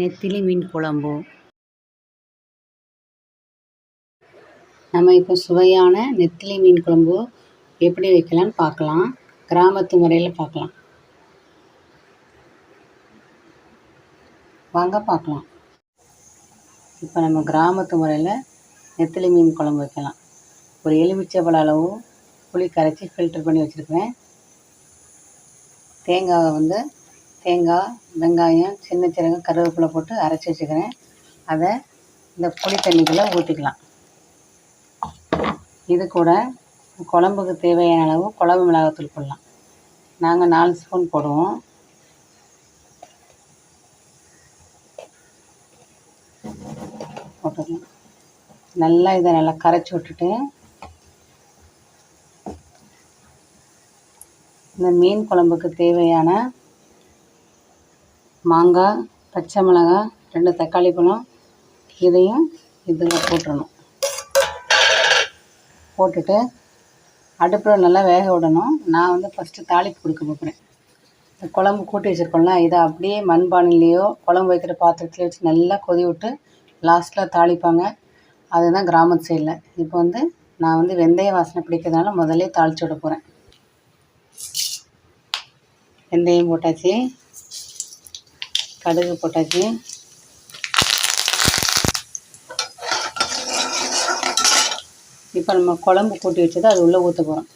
நெத்திலி மீன் குழம்பு நம்ம இப்போ சுவையான நெத்திலி மீன் குழம்பு எப்படி வைக்கலான்னு பார்க்கலாம். கிராமத்து முறையில் பார்க்கலாம். வாங்க பார்க்கலாம். இப்போ நம்ம கிராமத்து முறையில் நெத்திலி மீன் குழம்பு வைக்கலாம். ஒரு எலுமிச்சைப்பழ அளவு புளி கரைச்சி ஃபில்டர் பண்ணி வச்சுருக்கிறேன். தேங்காவை வந்து தேங்காய் வெங்காயம் சின்ன சீரகம் கருவேப்பிலை போட்டு அரைச்சி வச்சுக்கிறேன். அதை இந்த புளி தண்ணிக்குள்ளே ஊற்றிக்கலாம் இது கூட குழம்புக்கு தேவையான அளவு குழம்பு மிளகாத்தூள் போடலாம். நாங்கள் நாலு ஸ்பூன் போடுவோம். போட்டுக்கலாம். நல்லா இதை நல்லா கரைச்சி விட்டுட்டு இந்த மீன் குழம்புக்கு தேவையான மாங்காய் பச்சை மிளகாய் ரெண்டு தக்காளி பழம் இதையும் இதில் போட்டுடணும் போட்டுட்டு அடுப்பில் நல்லா வேக விடணும். நான் வந்து ஃபஸ்ட்டு தாளிப்பு கொடுக்க போகிறேன் இந்த குழம்பு கூட்டி வச்சுருக்கோம்ல இதை அப்படியே மண்பானையிலையோ குழம்பு வைக்கிற பாத்திரத்துலையோ வச்சு நல்லா கொதி விட்டு லாஸ்ட்டில் தாளிப்பாங்க. அதுதான் கிராமத்து சைடில் இப்போ வந்து நான் வந்து வெந்தய வாசனை பிடிக்கிறதுனால முதல்ல தாளித்து விட போகிறேன் வெந்தயம் போட்டாச்சு. கடுகு போட்டாச்சு. இப்போ நம்ம குழம்பு கூட்டி வச்சது அது உள்ளே ஊற்ற போகிறோம்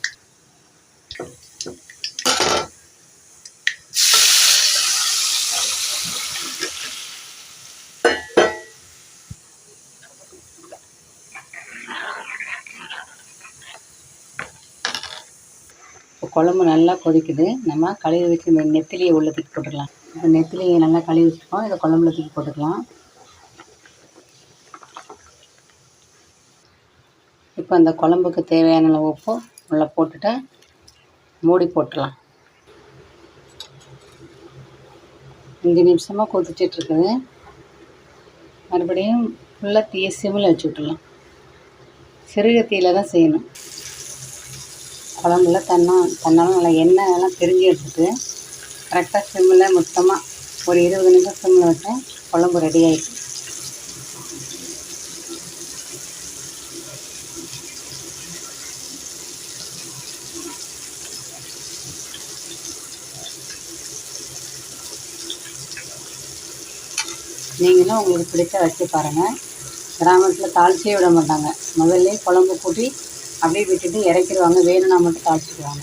இப்போ குழம்பு நல்லா கொதிக்குது. நம்ம கழுவி வச்சு நெத்திலியை உள்ள தூக்கி இப்போ நெத்திலியை நல்லா கழுவி வச்சுருக்கோம். இதை குழம்புல தூக்கி போட்டுக்கலாம். இப்போ அந்த குழம்புக்கு தேவையான உப்பு உள்ள போட்டுட்டு மூடி போட்டுடலாம். அஞ்சு நிமிஷமாக கொதிச்சிட்ருக்குது மறுபடியும் ஃபுல்லாக தீய சிம்மில் வச்சு விட்டுலாம் சிறுக தீயில தான் செய்யணும். குழம்புல தன்னா தன்னாலும் நல்லா எண்ணெய் எல்லாம் பிரிஞ்சு எடுத்துட்டு கரெக்டாக சிம்மில் மொத்தமாக ஒரு இருபது நிமிஷம் சிம்மில் வச்சேன். குழம்பு ரெடி ஆகிடுச்சு நீங்களும் உங்களுக்கு பிடிச்ச வச்சு பாருங்கள் கிராமத்தில் தாளிச்சே விட மாட்டாங்க. முதல்ல குழம்பு கூட்டி அப்படியே விட்டுட்டு இறக்கிடுவாங்க. வேணும்னா மட்டும் தாளிச்சிடுவாங்க